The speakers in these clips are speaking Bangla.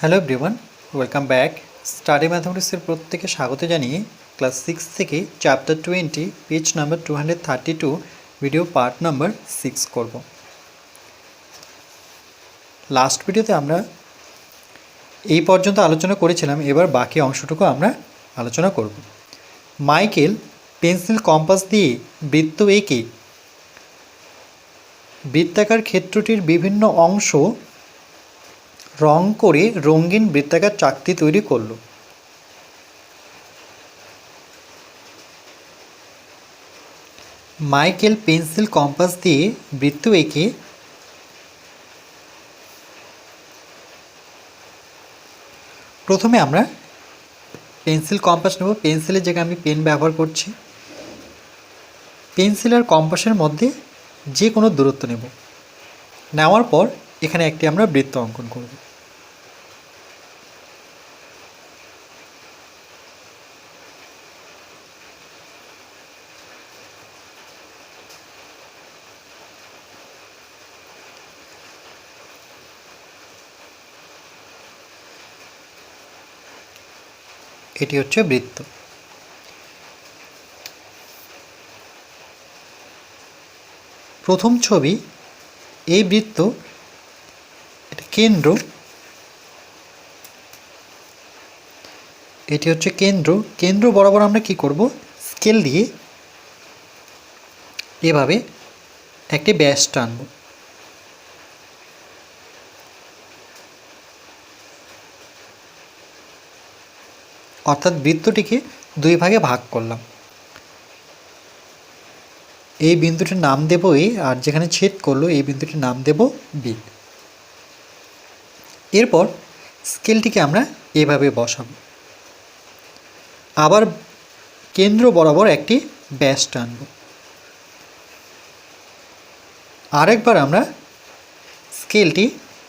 Hello everyone welcome back study ম্যাথামেটিক্সের প্রত্যেকে স্বাগত জানিয়ে ক্লাস সিক্স থেকে chapter twenty page number two hundred thirty two video part number six করব লাস্ট ভিডিওতে আমরা এই পর্যন্ত আলোচনা করেছিলাম, এবার বাকি অংশটুকু আমরা আলোচনা করব। মাইকেল পেন্সিল কম্পাস দিয়ে বৃত্ত এঁকে বৃত্তাকার ক্ষেত্রটির বিভিন্ন অংশ রং করে রঙিন বৃত্তাকার চাকতি তৈরি করল। মাইকেল পেন্সিল কম্পাস দিয়ে বৃত্ত এঁকে প্রথমে আমরা পেন্সিল কম্পাস নেব। পেন্সিলের জায়গায় আমি পেন ব্যবহার করছি। পেন্সিল আর কম্পাসের মধ্যে যে কোনো দূরত্ব নেব। নেওয়ার পর এখানে একটি আমরা বৃত্ত অঙ্কন করব। এটি হচ্ছে বৃত্ত। প্রথম ছবি, এই বৃত্ত কেন্দ্র। এটি হচ্ছে কেন্দ্র। কেন্দ্র বরাবর আমরা কি করব? স্কেল দিয়ে এভাবে একটি ব্যাস টানব। অর্থাৎ বৃত্তটিকে দুই ভাগে ভাগ করলাম। এই বিন্দুটির নাম দেব এ আর যেখানে ছেদ করল, এই বিন্দুটির নাম দেব বি এরপর স্কেলটিকে আমরা এভাবে বসাবো। আবার কেন্দ্র বরাবর একটি ব্যাস টানব। আরেকবার আমরা স্কেলটি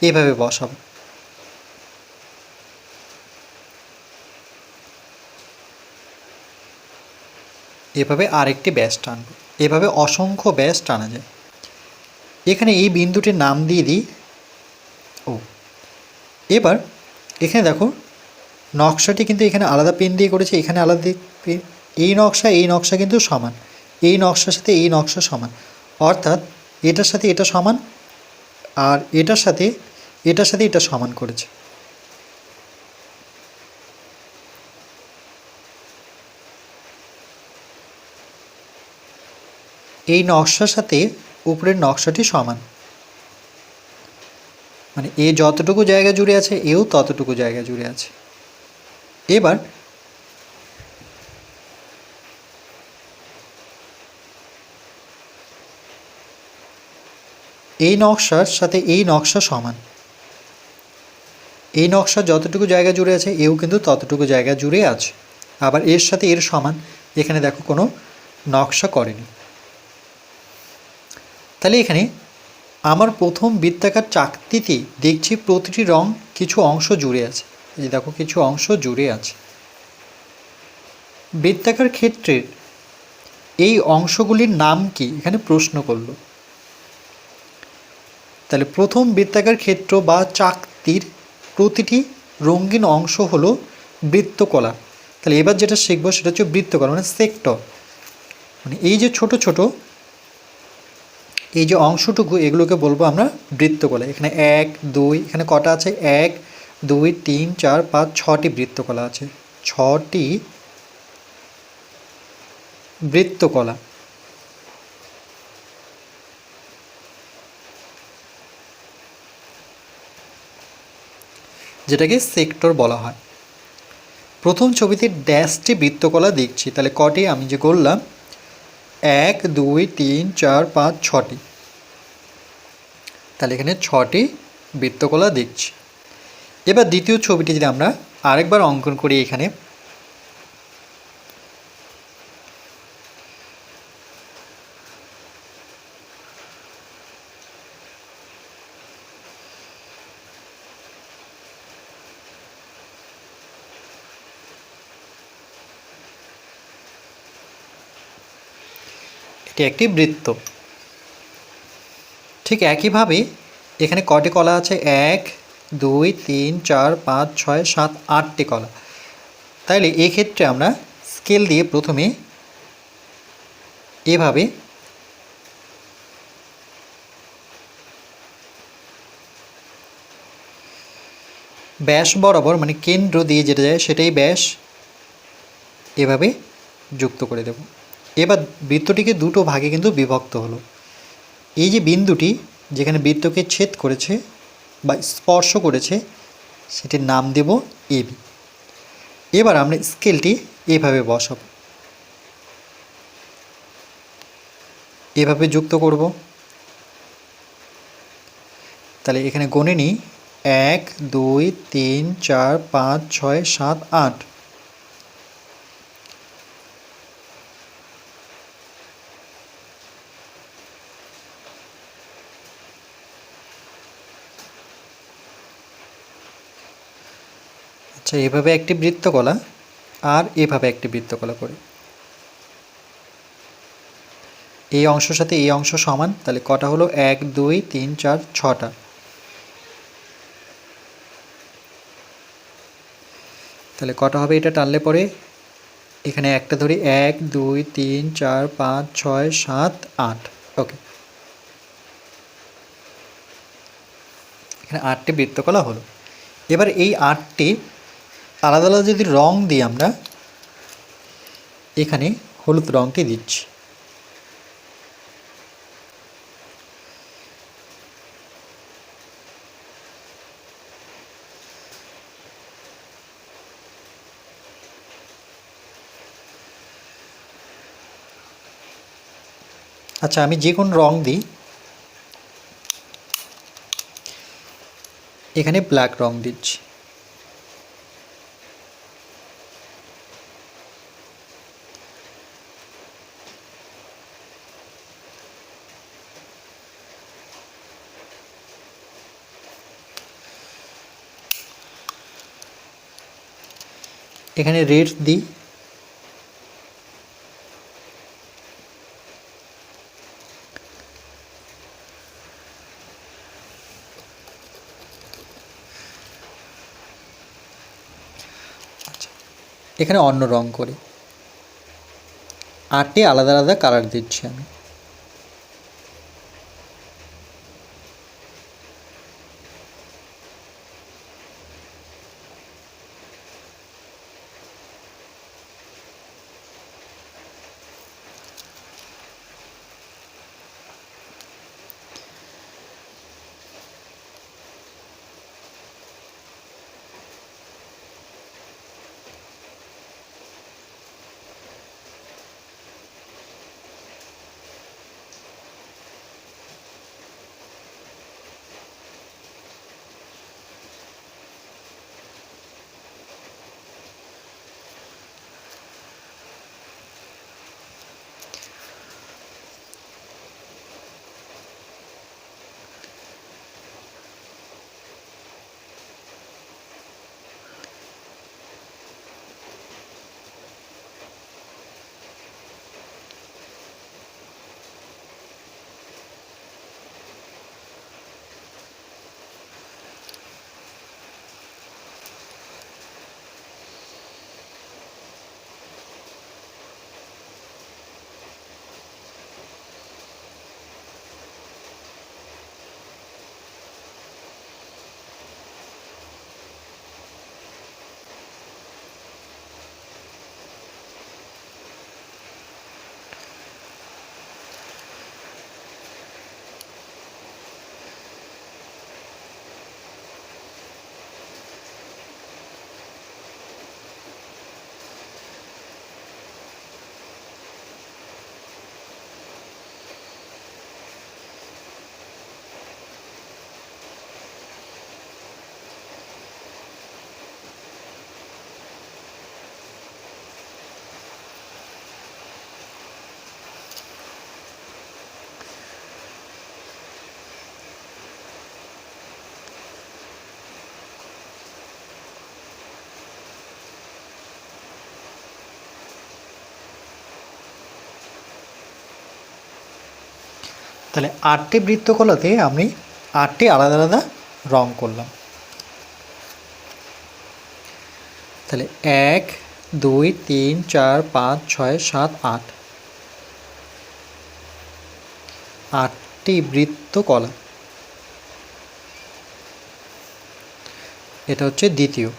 এভাবে বসাবো। এভাবে আরেকটি ব্যাস টানব। এভাবে অসংখ্য ব্যাস টানা যায়। এখানে এই বিন্দুটির নাম দিয়ে দিই ও। এবার এখানে দেখো, নকশাটি কিন্তু এখানে আলাদা পেন দিয়ে করেছে, এখানে আলাদা পেন এই নকশা এই নকশা কিন্তু সমান। এই নকশার সাথে এই নকশা সমান। অর্থাৎ এটার সাথে এটা সমান, আর এটার সাথে এটার সাথে এটা সমান করেছে। এই নকশার সাথে উপরের নকশাটি সমান। মানে এ যতটুকু জায়গা জুড়ে আছে, এও ততটুকু জায়গা জুড়ে আছে। এবার এই নকশার সাথে এই নকশা সমান। এই নকশা যতটুকু জায়গা জুড়ে আছে, এও কিন্তু ততটুকু জায়গা জুড়ে আছে। আবার এর সাথে এর সমান। এখানে দেখো কোনো নকশা করেনি। তাহলে এখানে আমার প্রথম বৃত্তাকার চাকতিতে দেখছি প্রতিটি রং কিছু অংশ জুড়ে আছে। এই যে দেখো, কিছু অংশ জুড়ে আছে। বৃত্তাকার ক্ষেত্রের এই অংশগুলির নাম কি? এখানে প্রশ্ন করল। তাহলে প্রথম বৃত্তাকার ক্ষেত্র বা চাকতির প্রতিটি রঙিন অংশ হলো বৃত্তকলা। তাহলে এবার যেটা শিখব সেটা হচ্ছে বৃত্তকলা মানে সেক্টর। মানে এই যে ছোট ছোট এই যে অংশটুকু, এগুলোকে বলব আমরা বৃত্তকলা। এখানে এক, দুই, এখানে কটা আছে? এক, দুই, তিন, চার, পাঁচ, ছটি বৃত্তকলা আছে। ছটি বৃত্তকলা। যেটাকে সেক্টর বলা হয়। প্রথম ছবিতে ড্যাশটি বৃত্তকলা দেখছি। তাহলে কটি আমি যে করলাম এক, দুই, তিন, চার, পাঁচ, ছটি। তাহলে এখানে ছটি বৃত্তকলা দেখছি। এবার দ্বিতীয় ছবিটি যদি আমরা আরেকবার অঙ্কন করি এখানে এটি একটি বৃত্ত। ঠিক একইভাবে এখানে কটি কলা আছে? এক, দুই, তিন, চার, পাঁচ, ছয়, সাত, আটটি কলা। তাইলে এক্ষেত্রে আমরা স্কেল দিয়ে প্রথমে এভাবে ব্যাস বরাবর মানে কেন্দ্র দিয়ে যেটা যায় সেটাই ব্যাস এভাবে যুক্ত করে দেব। এবার বৃত্তটিকে দুটো ভাগে কিন্তু বিভক্ত হলো। এই যে বিন্দুটি, যেখানে বৃত্তকে ছেদ করেছে বা স্পর্শ করেছে, সেটির নাম দেব এবি এবার আমরা স্কেলটি এভাবে বসাবো। এভাবে যুক্ত করব। তাহলে এখানে গণে নিই এক, দুই, তিন, চার, পাঁচ, ছয়, সাত, আট। আচ্ছা এভাবে একটি বৃত্তকলা আর এভাবে একটি বৃত্তকলা করি। এই অংশের সাথে এই অংশ সমান, তাহলে কটা হলো? এক, দুই, তিন, চার, ছটা। তাহলে কটা হবে এটা টানলে পরে? এখানে একটা ধরি, এক, দুই, তিন, চার, পাঁচ, ছয়, সাত, আট। ওকে। এখানে আটটি বৃত্তকলা হলো। এবার এই আটটি আলাদা আলাদা যদি রং দিই আমরা, এখানে হলুদ রঙটি দিচ্ছি। আচ্ছা আমি যে কোনো রং দিই, এখানে ব্ল্যাক রং দিচ্ছি। এখানে রেড দিই। এখানে অন্য রং করি। আটটি আলাদা আলাদা কালার দিচ্ছি আমি। তাহলে আটটি বৃত্তকলাতে আমি আটটি আলাদা আলাদা রং করলাম। তাহলে এক, দুই, তিন, চার, পাঁচ, ছয়, সাত, আট। আটটি বৃত্তকলা। এটা হচ্ছে দ্বিতীয়।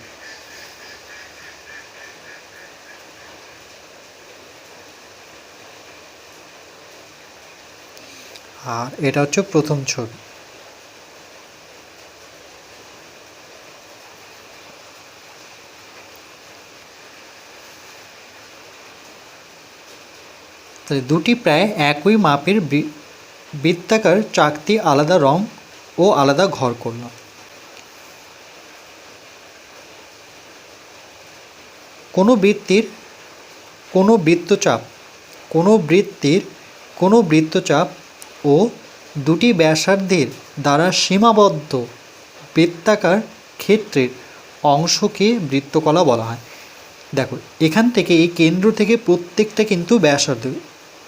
আর এটা হচ্ছে প্রথম ছবি। তাহলে দুটি প্রায় একই মাপের বৃত্তাকার চাকতি আলাদা রং ও আলাদা ঘর করলাম কোনো বৃত্তির কোনো বৃত্তচাপ, কোনো বৃত্তির কোনো বৃত্তচাপ ও দুটি ব্যাসার্ধের দ্বারা সীমাবদ্ধ বৃত্তাকার ক্ষেত্রের অংশকে বৃত্তকলা বলা হয়। দেখো, এখান থেকে এই কেন্দ্র থেকে প্রত্যেকটা কিন্তু ব্যাসার্ধ।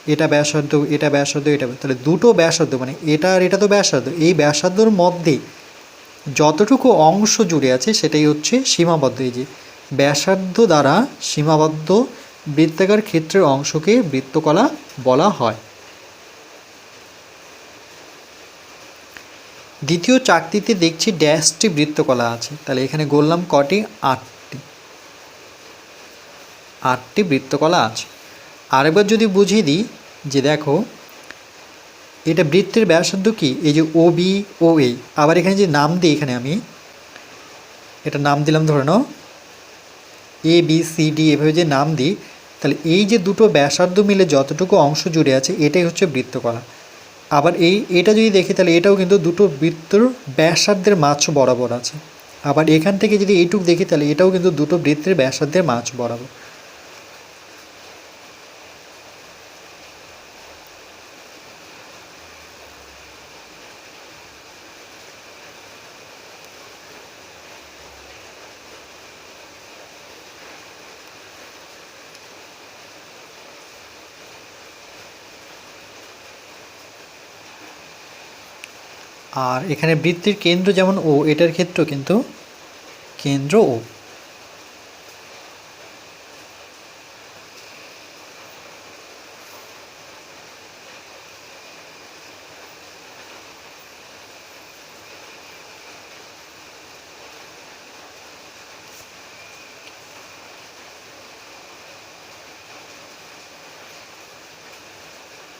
এটা ব্যাসার্ধ এটা ব্যাসার্ধ, এটা তাহলে দুটো ব্যাসার্ধ মানে এটা আর এটা তো ব্যাসার্ধ। এই ব্যাসার্ধর মধ্যে যতটুকু অংশ জুড়ে আছে, সেটাই হচ্ছে সীমাবদ্ধ। এই যে ব্যাসার্ধ দ্বারা সীমাবদ্ধ বৃত্তাকার ক্ষেত্রের অংশকে বৃত্তকলা বলা হয়। দ্বিতীয় চাকতিতে দেখছি ড্যাশটি বৃত্তকলা আছে। তাহলে এখানে বললাম কটি? আটটি। আটটি বৃত্তকলা আছে। আরেকবার যদি বুঝিয়ে দিই যে দেখো, এটা বৃত্তের ব্যাসার্ধ কি? এই যে ও বি ও এই আবার এখানে যে নাম দিই এখানে আমি, এটা নাম দিলাম ধরে নাও এ বি সি ডি এভাবে যে নাম দিই, তাহলে এই যে দুটো ব্যাসার্ধ মিলে যতটুকু অংশ জুড়ে আছে, এটাই হচ্ছে বৃত্তকলা। আবার এই, এটা যদি দেখি তাহলে এটাও কিন্তু দুটো বৃত্তর ব্যাসার্ধের মাছ বরাবর আছে। আবার এখান থেকে যদি এইটুক দেখি তাহলে এটাও কিন্তু দুটো বৃত্তের ব্যাসার্ধের মাছ বরাবর। আর এখানে বৃত্তির কেন্দ্র যেমন ও এটার ক্ষেত্র কিন্তু কেন্দ্র ও।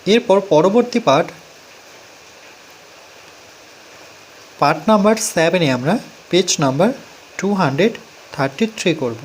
এরপর পরবর্তী পার্ট পার্ট নাম্বার সেভেনে আমরা page number two hundred thirty three করব।